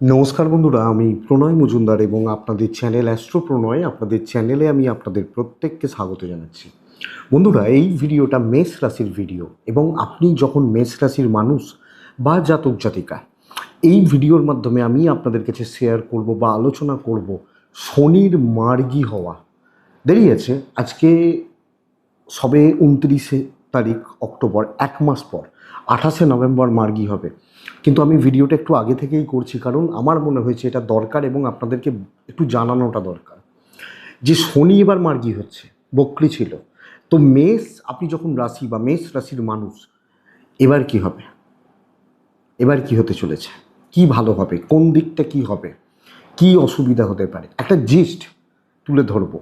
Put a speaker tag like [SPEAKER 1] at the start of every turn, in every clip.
[SPEAKER 1] নমস্কার বন্ধুরা, আমি প্রণয় মজুমদার এবং আপনাদের চ্যানেল অ্যাস্ট্রো প্রণয়, আপনাদের চ্যানেলে আমি আপনাদের প্রত্যেককে স্বাগত জানাচ্ছি। বন্ধুরা, এই ভিডিওটা মেষ রাশির ভিডিও এবং আপনি যখন মেষ রাশির মানুষ বা জাতক জাতিকা, এই ভিডিওর মাধ্যমে আমি আপনাদের কাছে শেয়ার করব বা আলোচনা করব শনির মার্গী হওয়া। দেরি আছে, আজকে সবে উনত্রিশে তারিখ, অক্টোবর, এক মাস পর। আঠাশে নভেম্বর মার্গি হবে। কিন্তু আমি ভিডিওটা একটু আগে থেকেই করছি, কারণ আমার মনে হয়েছে এটা দরকার এবং আপনাদেরকে একটু জানানোটা দরকার। যে শনি এবার মার্গি হচ্ছে, বকরি ছিল। তো মেষ, আপনি যখন রাশি বা মেষ রাশির মানুষ, এবার কি হবে? এবার কি হতে চলেছে? কি ভালো হবে? কোন দিকটা কি হবে? কি অসুবিধা হতে পারে? একটা জিস্ট তুলে ধরবো।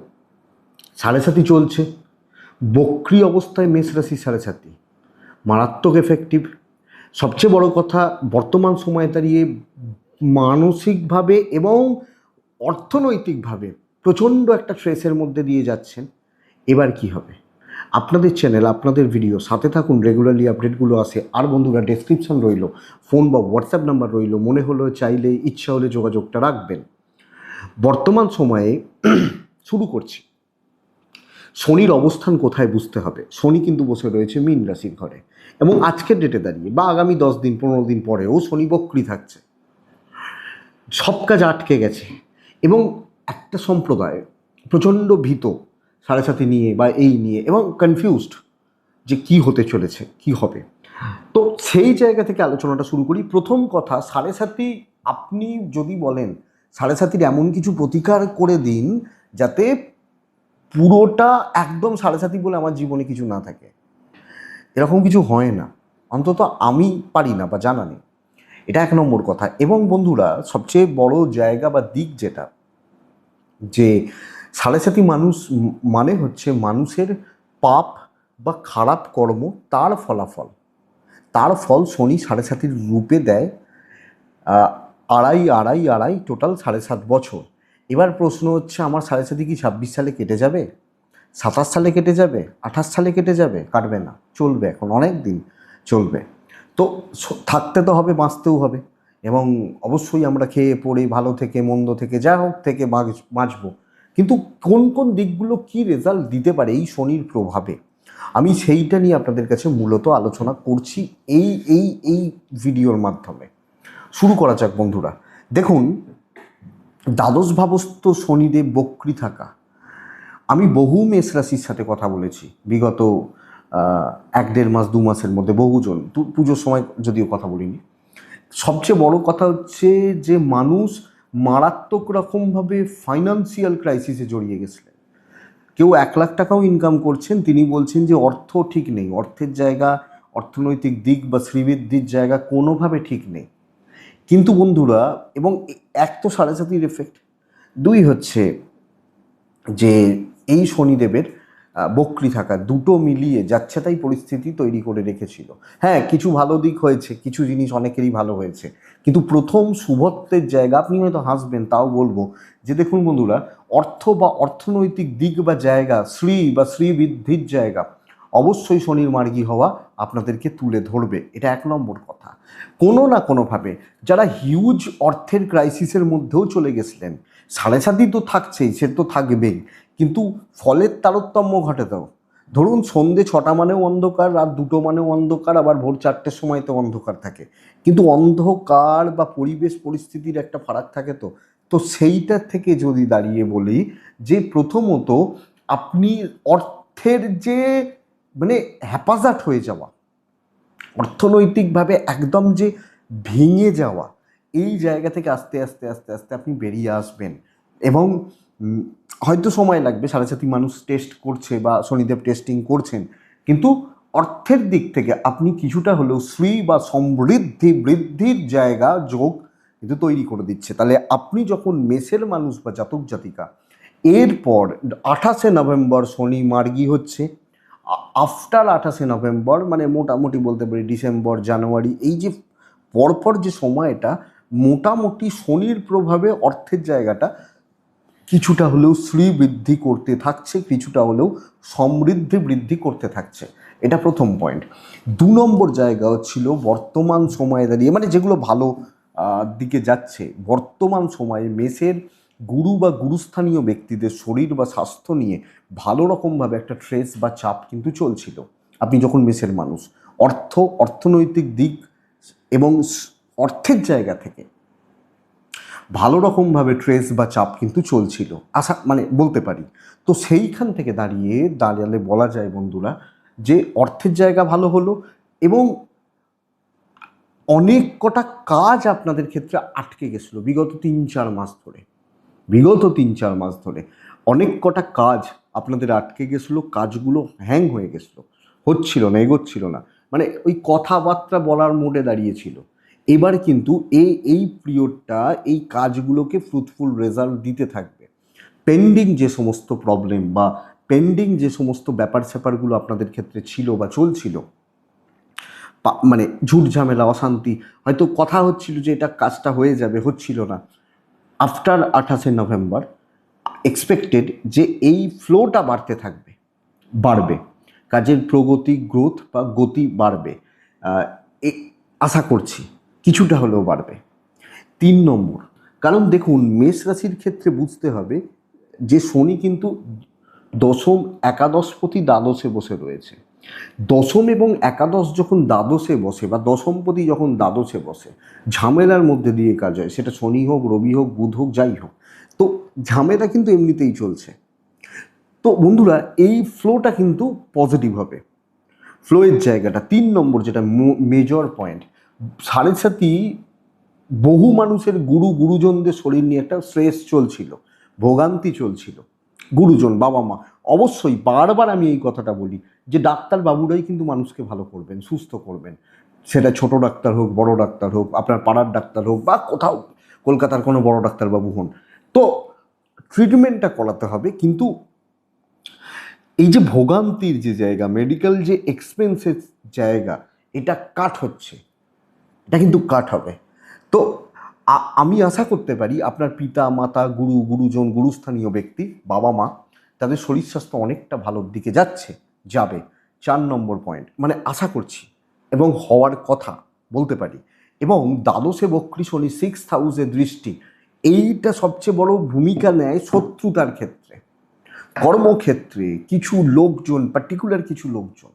[SPEAKER 1] সাড়ে সাতি চলছে। বক্রি অবস্থায় মেষ রাশি সাড়ে সাতি মারাত্মক এফেক্টিভ সবচেয়ে বড় কথা, বর্তমান সময়ে দাঁড়িয়ে মানসিকভাবে এবং অর্থনৈতিকভাবে প্রচণ্ড একটা স্ট্রেসের মধ্যে দিয়ে যাচ্ছেন। এবার কি হবে? আপনাদের চ্যানেল আপনাদের ভিডিও সাথে থাকুন রেগুলারলি আপডেটগুলো আসে। আর বন্ধুরা ডেসক্রিপশন রইল ফোন বা হোয়াটসঅ্যাপ নাম্বার রইল, মনে হলো চাইলে ইচ্ছা হলে যোগাযোগটা রাখবেন। বর্তমান সময়ে শুরু করছি। শনির অবস্থান কোথায় বুঝতে হবে। শনি কিন্তু বসে রয়েছে মীন রাশির ঘরে। এবং আজকের ডেটে দাঁড়িয়ে বা আগামী দশ দিন, পনেরো দিন পরেও শনি বক্রি থাকছে। সব কাজ আটকে গেছে। এবং একটা সম্প্রদায় প্রচণ্ড ভীত সাড়ে সাথে নিয়ে বা এই নিয়ে এবং কনফিউজড যে কি হতে চলেছে, কি হবে। তো সেই জায়গা থেকে আলোচনাটা শুরু করি। প্রথম কথা, সাড়ে সাথী আপনি যদি বলেন, সাড়ে সাথীর এমন কিছু প্রতিকার করে দিন যাতে পুরোটা একদম সাড়ে সাথী বলে আমার জীবনে কিছু না থাকে। এরকম কিছু হয় না। অন্তত আমি পারি না বা জানা নেই। এটা এক নম্বর কথা। এবং বন্ধুরা, সবচেয়ে বড় জায়গা বা দিক যেটা, যে সাড়ে সাথী মানুষ মানে হচ্ছে মানুষের পাপ বা খারাপ কর্ম তার ফলাফল। তার ফল শনি সাড়ে সাতির রূপে দেয় আড়াই আড়াই আড়াই টোটাল সাড়ে সাত বছর। এবার প্রশ্ন হচ্ছে, আমার সাড়ে সাথে কি ছাব্বিশ সালে কেটে যাবে? সাতাশ সালে কেটে যাবে? আঠাশ সালে কেটে যাবে? কাটবে না। চলবে এখন, অনেক দিন চলবে। তো থাকতে তো হবে, বাঁচতেও হবে। এবং অবশ্যই আমরা খেয়ে পড়ে, ভালো থেকে, মন্দ থেকে, যা হোক থেকে বাঁচ- বাঁচবো। কিন্তু কোন কোন দিকগুলো কি রেজাল্ট দিতে পারে এই শনির প্রভাবে? আমি সেইটা নিয়ে আপনাদের কাছে মূলত আলোচনা করছি এই এই এই ভিডিওর মাধ্যমে। শুরু করা যাক বন্ধুরা। দেখুন দ্বাদশ ভাবস্থ শনিদেব বক্রি থাকা। আমি বহু মেষ রাশির সাথে কথা বলেছি। বিগত এক দেড় মাস, দু মাসের মধ্যে বহুজন। পুজোর সময় যদিও কথা বলিনি। সবচেয়ে বড় কথা হচ্ছে যে মানুষ মারাত্মক রকমভাবে ফাইন্যান্সিয়াল ক্রাইসিসে জড়িয়ে গেছিলেন। কেউ এক লাখ টাকাও ইনকাম করছেন, তিনি বলছেন যে অর্থ ঠিক নেই। অর্থের জায়গা, অর্থনৈতিক দিক বা শ্রীবৃদ্ধির জায়গা কোনোভাবে ঠিক নেই। কিন্তু বন্ধুরা, এবং এক তো সাড়ে সাতির এফেক্ট দুই হচ্ছে যে এই শনিদেবের বক্রি থাকা দুটো মিলিয়ে যাচ্ছে তাই পরিস্থিতি তৈরি করে রেখেছিল। হ্যাঁ কিছু ভালো দিক হয়েছে, কিছু জিনিস অনেকেরই ভালো হয়েছে, কিন্তু প্রথম শুভত্বের জায়গা, আপনি হয়তো হাসবেন, তাও বলব যে দেখুন বন্ধুরা, অর্থ বা অর্থনৈতিক দিক বা জায়গা, শ্রী বা শ্রীবৃদ্ধির জায়গা অবশ্যই শনির মার্গী হওয়া আপনাদেরকে তুলে ধরবে। এটা এক নম্বর কথা। কোনো না কোনোভাবে যারা হিউজ অর্থের ক্রাইসিসের মধ্যেও চলে গেছিলেন, সাড়ে সাতই তো থাকছেই, সে তো থাকবেই, কিন্তু ফলের তারতম্য ঘটে তো। ধরুন সন্ধে ছটা মানেও অন্ধকার, রাত দুটো মানেও অন্ধকার, আবার ভোর চারটের সময় তো অন্ধকার থাকে। কিন্তু অন্ধকার বা পরিবেশ পরিস্থিতির একটা ফারাক থাকে তো। তো সেইটা থেকে যদি দাঁড়িয়ে বলি যে প্রথমত আপনি অর্থের যে মানে হ্যাপাজাট হয়ে যাওয়া, অর্থনৈতিকভাবে একদম যে ভেঙে যাওয়া, এই জায়গা থেকে আস্তে আস্তে আস্তে আস্তে আপনি বেরিয়ে আসবেন। এবং হয়তো সময় লাগবে, সাড়ে সাথী মানুষ টেস্ট করছে বা শনিদেব টেস্টিং করছেন। কিন্তু অর্থের দিক থেকে আপনি কিছুটা হলেও শ্রী বা সমৃদ্ধি, বৃদ্ধির জায়গা, যোগ কিন্তু তৈরি করে দিচ্ছে। তাহলে আপনি যখন মেষের মানুষ বা জাতক জাতিকা, এরপর আঠাশে নভেম্বর শনি মার্গী হচ্ছে আফটার আঠাশে নভেম্বর মানে মোটামুটি বলতে পারি ডিসেম্বর, জানুয়ারি, এই যে পরপর যে সময়টা মোটামুটি শনির প্রভাবে অর্থের জায়গাটা কিছুটা হলেও শ্রী বৃদ্ধি করতে থাকছে, কিছুটা হলেও সমৃদ্ধি বৃদ্ধি করতে থাকছে। এটা প্রথম পয়েন্ট দু নম্বর জায়গা ছিল বর্তমান সময়ে দাঁড়িয়ে মানে যেগুলো ভালো দিকে যাচ্ছে, বর্তমান সময়ে মেসের গুরু বা গুরুস্থানীয় ব্যক্তিদের শরীর বা স্বাস্থ্য নিয়ে ভালো রকমভাবে একটা ট্রেস বা চাপ কিন্তু চলছিল। আপনি যখন মেসের মানুষ, অর্থ, অর্থনৈতিক দিক এবং অর্থের জায়গা থেকে ভালো রকমভাবে ট্রেস বা চাপ কিন্তু চলছিল। আশা মানে বলতে পারি। তো সেইখান থেকে দাঁড়িয়ে দাঁড়ালে বলা যায় বন্ধুরা যে অর্থের জায়গা ভালো হলো এবং অনেক কটা কাজ আপনাদের ক্ষেত্রে আটকে গেছিল বিগত তিন চার মাস ধরে। বিগত তিন চার মাস ধরে অনেক কটা কাজ আপনাদের আটকে গেছিল, কাজগুলো হ্যাং হয়ে গেছিল। হচ্ছিল না, এগোচ্ছিল না। মানে ওই কথাবার্তা বলার মোডে দাঁড়িয়েছিল। এবার কিন্তু এই এই পিরিয়ডটা এই কাজগুলোকে ফ্রুটফুল রেজাল্ট দিতে থাকবে। পেন্ডিং যে সমস্ত প্রবলেম বা পেন্ডিং যে সমস্ত ব্যাপার স্যাপারগুলো আপনাদের ক্ষেত্রে ছিল বা চলছিল মানে ঝুট ঝামেলা, অশান্তি, হয়তো কথা হচ্ছিল যে এটা কাজটা হয়ে যাবে, হচ্ছিল না। আফটার আঠাশে নভেম্বর এক্সপেক্টেড যে এই ফ্লোটা বাড়তে থাকবে, বাড়বে। কাজের প্রগতি গ্রোথ বা গতি বাড়বে। আশা করছি কিছুটা হলেও বাড়বে। তিন নম্বর, কারণ দেখুন, মেষ রাশির ক্ষেত্রে বুঝতে হবে যে শনি কিন্তু দশম একাদশপতি দ্বাদশে বসে রয়েছে। দশম এবং একাদশ যখন দ্বাদশে বসে বা দশমপতি যখন দ্বাদশে বসে, ঝামেলার মধ্যে দিয়ে কাজ হয়। সেটা শনি হোক, রবি হোক, বুধ হোক, যাই হোক। তো ঝামেলা কিন্তু এমনিতেই চলছে। তো বন্ধুরা, এই ফ্লোটা কিন্তু পজিটিভ হবে। ফ্লোয়ের জায়গাটা, তিন নম্বর যেটা মেজর পয়েন্ট সাড়ে সাথী বহু মানুষের গুরু, গুরুজনদের শরীর নিয়ে একটা স্ট্রেস চলছিল, ভোগান্তি চলছিল। গুরুজন, বাবা মা, অবশ্যই বারবার আমি এই কথাটা বলি যে ডাক্তার বাবুরাই কিন্তু মানুষকে ভালো করবেন, সুস্থ করবেন। সেটা ছোট ডাক্তার হোক, বড় ডাক্তার হোক, আপনার পাড়ার ডাক্তার হোক বা কোথাও কলকাতার কোনো বড় ডাক্তারবাবু হন। তো ট্রিটমেন্টটা করাতে হবে, কিন্তু এই যে ভোগান্তির যে জায়গা মেডিকেল যে এক্সপেন্সের জায়গা, এটা কাট হচ্ছে। এটা কিন্তু কাট হবে। তো আমি আশা করতে পারি আপনার পিতা, মাতা, গুরু, গুরুজন, গুরুস্থানীয় ব্যক্তি বাবা মা তাদের শরীর স্বাস্থ্য অনেকটা ভালোর দিকে যাচ্ছে। যাবে। চার নম্বর পয়েন্ট মানে আশা করছি এবং হওয়ার কথা বলতে পারি। এবং দ্বাদশে বক্রী শনি সিক্স হাউসের দৃষ্টি, এইটা সবচেয়ে বড় ভূমিকা নেয় শত্রুতার ক্ষেত্রে। কর্মক্ষেত্রে কিছু লোকজন পার্টিকুলার কিছু লোকজন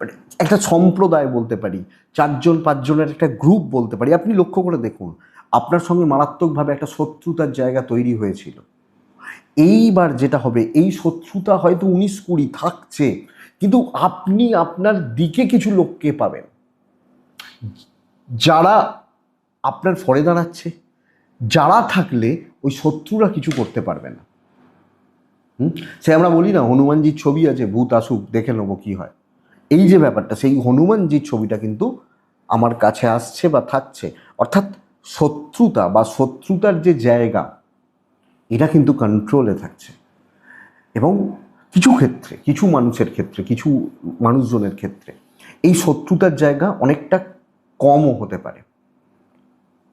[SPEAKER 1] মানে একটা সম্প্রদায় বলতে পারি, চারজন, পাঁচজনের একটা গ্রুপ বলতে পারি। আপনি লক্ষ্য করে দেখুন, আপনার সঙ্গে মারাত্মকভাবে একটা শত্রুতার জায়গা তৈরি হয়েছিল। এইবার যেটা হবে, এই শত্রুতা হয়তো উনিশ কুড়ি থাকছে কিন্তু আপনি আপনার দিকে কিছু লোককে পাবেন। যারা আপনার ফরে দাঁড়াচ্ছে, যারা থাকলে ওই শত্রুরা কিছু করতে পারবে না। সে আমরা বলি না, হনুমানজির ছবি আছে, ভূত আসুক, দেখে নেব কী হয়। এই যে ব্যাপারটা, সেই হনুমানজির ছবিটা কিন্তু আমার কাছে আসছে বা থাকছে। অর্থাৎ শত্রুতা বা শত্রুতার যে জায়গা, এটা কিন্তু কন্ট্রোলে থাকছে। এবং কিছু ক্ষেত্রে, কিছু মানুষের ক্ষেত্রে, কিছু মানুষজনের ক্ষেত্রে এই শত্রুতার জায়গা অনেকটা কমও হতে পারে।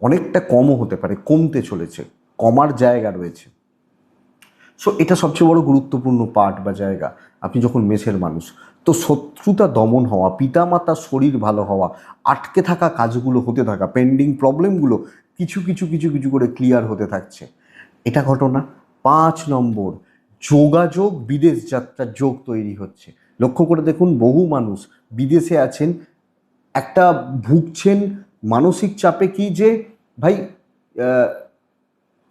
[SPEAKER 1] অনেকটা কমও হতে পারে, কমতে চলেছে, কমার জায়গা রয়েছে। সো এটা সবচেয়ে বড় গুরুত্বপূর্ণ পার্ট বা জায়গা। আপনি যখন মেসের মানুষ, তো শত্রুতা দমন হওয়া, পিতামাতার শরীর ভালো হওয়া, আটকে থাকা কাজগুলো হতে থাকা পেন্ডিং প্রবলেমগুলো কিছু কিছু কিছু কিছু করে ক্লিয়ার হতে থাকছে। এটা ঘটনা পাঁচ নম্বর যোগাযোগ, বিদেশ যাত্রার যোগ তৈরি হচ্ছে। লক্ষ্য করে দেখুন, বহু মানুষ বিদেশে আছেন। একটা ভুগছেন মানসিক চাপে কি যে, ভাই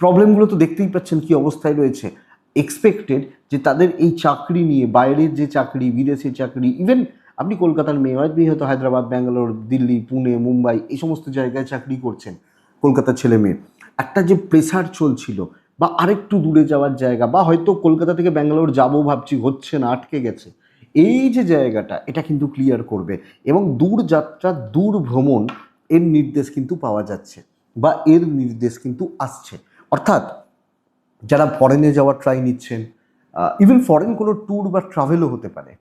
[SPEAKER 1] প্রবলেমগুলো তো দেখতেই পাচ্ছেন কি অবস্থায় রয়েছে। এক্সপেক্টেড যে তাদের এই চাকরি নিয়ে, বাইরের যে চাকরি বিদেশে চাকরি ইভেন আপনি কলকাতার মেয়ে, হয়তো হয়তো হায়দ্রাবাদ, ব্যাঙ্গালোর, দিল্লি, পুনে, মুম্বাই, এই সমস্ত জায়গায় চাকরি করছেন কলকাতার ছেলে মেয়ে। একটা যে প্রেশার চলছিল বা আরেকটু দূরে যাওয়ার জায়গা বা হয়তো কলকাতা থেকে ব্যাঙ্গালোর যাব ভাবছি, হচ্ছে না, আটকে গেছে। এই যে জায়গাটা, এটা কিন্তু ক্লিয়ার করবে এবং দূর যাত্রা, দূর ভ্রমণ এর নির্দেশ কিন্তু পাওয়া যাচ্ছে বা এর নির্দেশ কিন্তু আসছে। অর্থাৎ যারা ফরেনে যাওয়ার ট্রাই নিচ্ছেন ইভেন ফরেন কোনো ট্যুর বা ট্রাভেলও হতে পারে।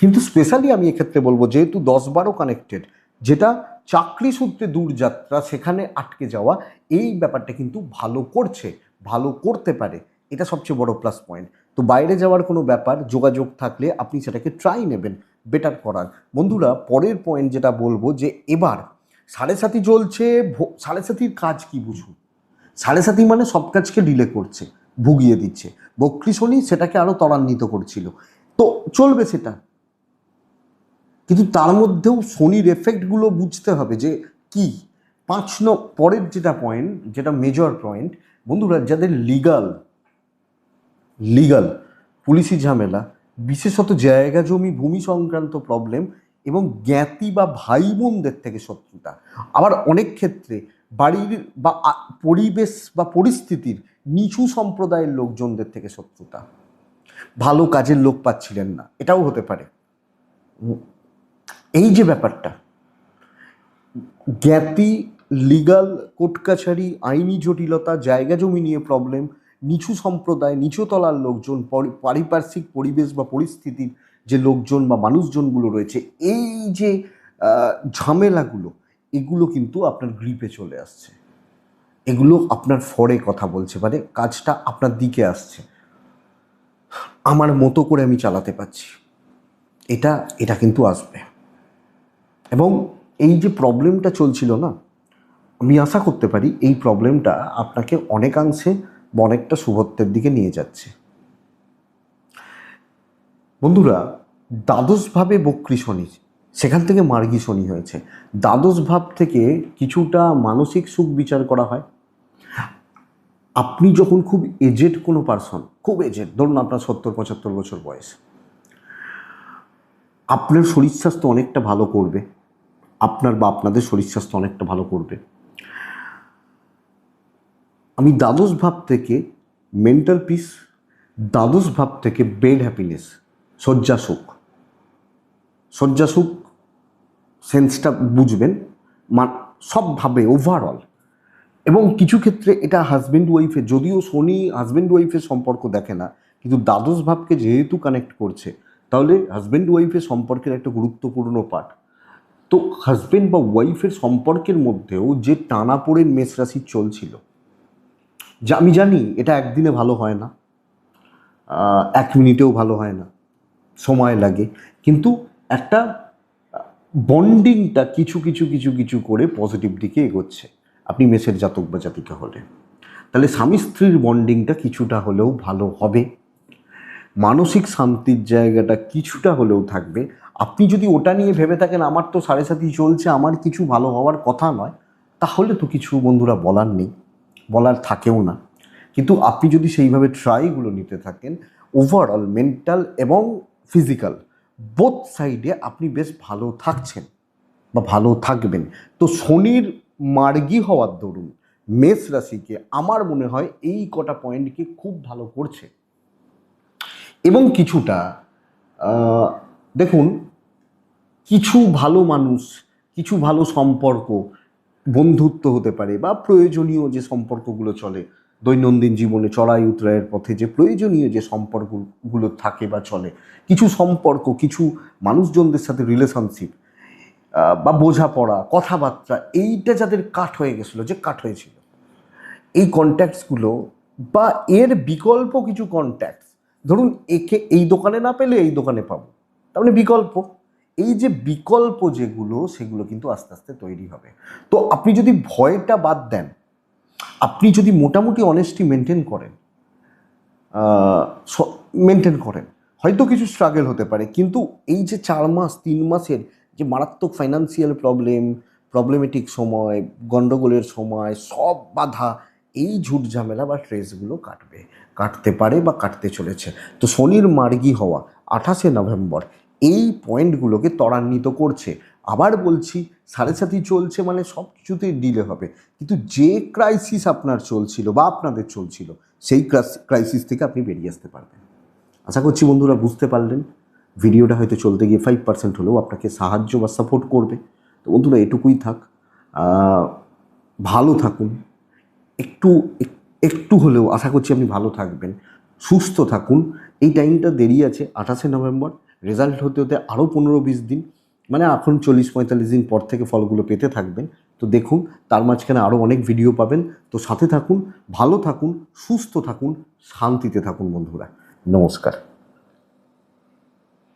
[SPEAKER 1] কিন্তু স্পেশালি আমি এক্ষেত্রে বলব, যেহেতু দশ বারো কানেক্টেড যেটা চাকরি সূত্রে দূর যাত্রা, সেখানে আটকে যাওয়া, এই ব্যাপারটা কিন্তু ভালো করছে। ভালো করতে পারে, এটা সবচেয়ে বড় প্লাস পয়েন্ট তো বাইরে যাওয়ার কোনো ব্যাপার, যোগাযোগ থাকলে আপনি সেটাকে ট্রাই নেবেন বেটার করার। বন্ধুরা, পরের পয়েন্ট যেটা বলব যে এবার সাড়ে সাথী চলছে সাড়ে সাথীর কাজ কি বুঝুন? সাড়ে সাথী মানে সব কাজকে ডিলে করছে, ভুগিয়ে দিচ্ছে। বক্রি শনি সেটাকে আরও ত্বরান্বিত করছিল। তো চলবে সেটা। কিন্তু তার মধ্যেও শনির এফেক্টগুলো বুঝতে হবে যে কি? পাঁচ ন পরের যেটা পয়েন্ট যেটা মেজর পয়েন্ট বন্ধুরা, যাদের লিগাল লিগাল পুলিশি ঝামেলা, বিশেষত জায়গা জমি, ভূমি সংক্রান্ত প্রবলেম এবং জ্ঞাতি বা ভাই বোনদের থেকে শত্রুতা। আবার অনেক ক্ষেত্রে বাড়ির বা পরিবেশ বা পরিস্থিতির নিচু সম্প্রদায়ের লোকজনদের থেকে শত্রুতা। ভালো কাজের লোক পাচ্ছিলেন না, এটাও হতে পারে। এই যে ব্যাপারটা, জ্ঞাতি লিগাল কোর্ট কাছারি আইনি জটিলতা, জায়গা জমি নিয়ে প্রবলেম নিচু সম্প্রদায় নিচুতলার লোকজন, পরি- পারিপার্শ্বিক পরিবেশ বা পরিস্থিতির যে লোকজন বা মানুষজনগুলো রয়েছে, এই যে ঝামেলাগুলো, এগুলো কিন্তু আপনার গ্রিপে চলে আসছে। এগুলো আপনার ফরে কথা বলছে মানে কাজটা আপনার দিকে আসছে। আমার মতো করে আমি চালাতে পারছি। এটা এটা কিন্তু আসবে। এবং এই যে প্রবলেমটা চলছিল না আমি আশা করতে পারি এই প্রবলেমটা আপনাকে অনেকাংশে অনেকটা শুভত্বের দিকে নিয়ে যাচ্ছে। বন্ধুরা, দ্বাদশভাবে বক্রি শনি, সেখান থেকে মার্গী শনি হয়েছে। দ্বাদশ ভাব থেকে কিছুটা মানসিক সুখ বিচার করা হয়। আপনি যখন খুব এজেড কোনো পার্সন খুব এজেড ধরুন আপনার সত্তর, পঁচাত্তর বছর বয়স, আপনার শরীর স্বাস্থ্য অনেকটা ভালো করবে। আপনার বা আপনাদের শরীর স্বাস্থ্য অনেকটা ভালো করবে। আমি দ্বাদশ ভাব থেকে মেন্টাল পিস দ্বাদশ ভাব থেকে বেড হ্যাপিনেস শয্যা সুখ শয্যা সুখ সেন্সটা বুঝবেন মা সবভাবে ওভারঅল এবং কিছু ক্ষেত্রে এটা হাজব্যান্ড ওয়াইফে যদিও শনি হাজব্যান্ড ওয়াইফের সম্পর্ক দেখে না, কিন্তু দ্বাদশ ভাবকে যেহেতু কানেক্ট করছে, তাহলে হাজব্যান্ড ওয়াইফের সম্পর্কের একটা গুরুত্বপূর্ণ পার্ট তো হাজব্যান্ড বা ওয়াইফের সম্পর্কের মধ্যেও যে টানাপোড়েন মেষ রাশির চলছিল যা, আমি জানি এটা একদিনে ভালো হয় না এক মিনিটেও ভালো হয় না, সময় লাগে। কিন্তু একটা বন্ডিংটা কিছু কিছু কিছু কিছু করে পজিটিভ দিকে এগোচ্ছে। আপনি মেসের জাতক বা জাতিকা হলে তাহলে স্বামী স্ত্রীর বন্ডিংটা কিছুটা হলেও ভালো হবে। মানসিক শান্তির জায়গাটা কিছুটা হলেও থাকবে। আপনি যদি ওটা নিয়ে ভেবে থাকেন, আমার তো সাড়ে সাথী চলছে, আমার কিছু ভালো হওয়ার কথা নয়, তাহলে তো কিছু বন্ধুরা বলার নেই। বলার থাকেও না। কিন্তু আপনি যদি সেইভাবে ট্রাইগুলো নিতে থাকেন ওভারঅল মেন্টাল এবং ফিজিক্যাল বোথ সাইডে আপনি বেশ ভালো থাকছেন বা ভালো থাকবেন। তো শনির মার্গী হওয়ার দরুন মেষ রাশিকে আমার মনে হয় এই কটা পয়েন্টকে খুব ভালো করছে। এবং কিছুটা দেখুন, কিছু ভালো মানুষ, কিছু ভালো সম্পর্ক বন্ধুত্ব হতে পারে বা প্রয়োজনীয় যে সম্পর্কগুলো চলে, দৈনন্দিন জীবনে চড়াই উতরায়ের পথে যে প্রয়োজনীয় যে সম্পর্কগুলো থাকে বা চলে, কিছু সম্পর্ক, কিছু মানুষজনদের সাথে রিলেশনশিপ বা বোঝাপড়া, কথাবার্তা, এইটা যাদের কাট হয়ে গেছিল, যে কাট হয়েছিল, এই কন্ট্যাক্টসগুলো বা এর বিকল্প কিছু কন্ট্যাক্টস ধরুন একে, এই দোকানে না পেলে এই দোকানে পাবো, তার মানে বিকল্প। এই যে বিকল্প যেগুলো, সেগুলো কিন্তু আস্তে আস্তে তৈরি হবে। তো আপনি যদি ভয়টা বাদ দেন, আপনি যদি মোটামুটি অনেস্টি মেনটেন করেন মেনটেন করেন, হয়তো কিছু স্ট্রাগল হতে পারে, কিন্তু এই যে চার মাস, তিন মাসের যে মারাত্মক ফাইন্যান্সিয়াল প্রবলেম প্রবলেমেটিক সময় গণ্ডগোলের সময়, সব বাধা, এই ঝুট ঝামেলা বা স্ট্রেসগুলো কাটবে, কাটতে পারে বা কাটতে চলেছে। তো শনির মার্গী হওয়া, আঠাশে নভেম্বর এই পয়েন্টগুলোকে ত্বরান্বিত করছে। আবার বলছি, সাড়ে সাথী চলছে মানে সব কিছুতেই ডিলে হবে। কিন্তু যে ক্রাইসিস আপনার চলছিল বা আপনাদের চলছিল, সেই ক্রাইসিস থেকে আপনি বেরিয়ে আসতে পারবেন। আশা করছি বন্ধুরা বুঝতে পারলেন। ভিডিওটা হয়তো চলতে গিয়ে ফাইভ পার্সেন্ট হলেও আপনাকে সাহায্য বা সাপোর্ট করবে। তো বন্ধুরা, এটুকুই থাক। ভালো থাকুন। একটু একটু হলেও আশা করছি আপনি ভালো থাকবেন। সুস্থ থাকুন। এই টাইমটা দেরি আছে, আঠাশে নভেম্বর। রেজাল্ট হতে হতে আরও পনেরো বিশ দিন মানে এখন চল্লিশ পঁয়তাল্লিশ দিন পর থেকে ফলগুলো পেতে থাকবেন। তো দেখুন, তার মাঝখানে আরও অনেক ভিডিও পাবেন। তো সাথে থাকুন, ভালো থাকুন, সুস্থ থাকুন, শান্তিতে থাকুন বন্ধুরা। নমস্কার।